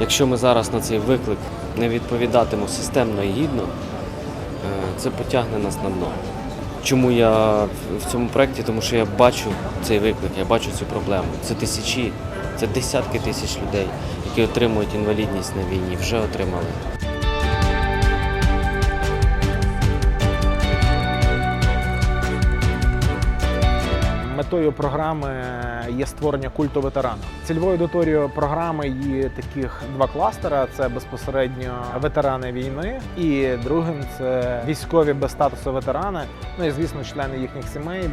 Якщо ми зараз на цей виклик не відповідатимемо системно і гідно, е, це потягне нас на дно. Чому я в- цьому проєкті? Тому що я бачу цей виклик, я бачу цю проблему. Це тисячі, це десятки тисяч людей, які отримують інвалідність на війні, вже отримали. Метою програми є створення культу ветерана. Цільовою аудиторією програми є таких два кластера: це безпосередньо ветерани війни, і другим це військові без статусу ветерани. Ну і звісно, члени їхніх сімей.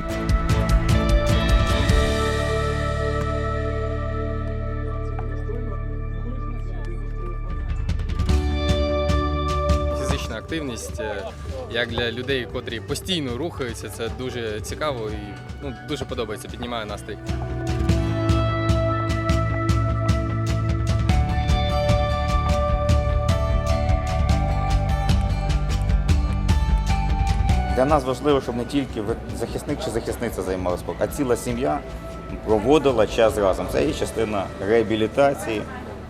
Фізична активність е, як для людей, котрі постійно рухаються, це дуже цікаво і ну, дуже подобається, піднімає настрій. Для нас важливо, щоб не тільки захисник чи захисниця займалася спортом, а ціла сім'я проводила час разом. Це є частина реабілітації,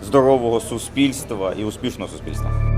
здорового суспільства і успішного суспільства.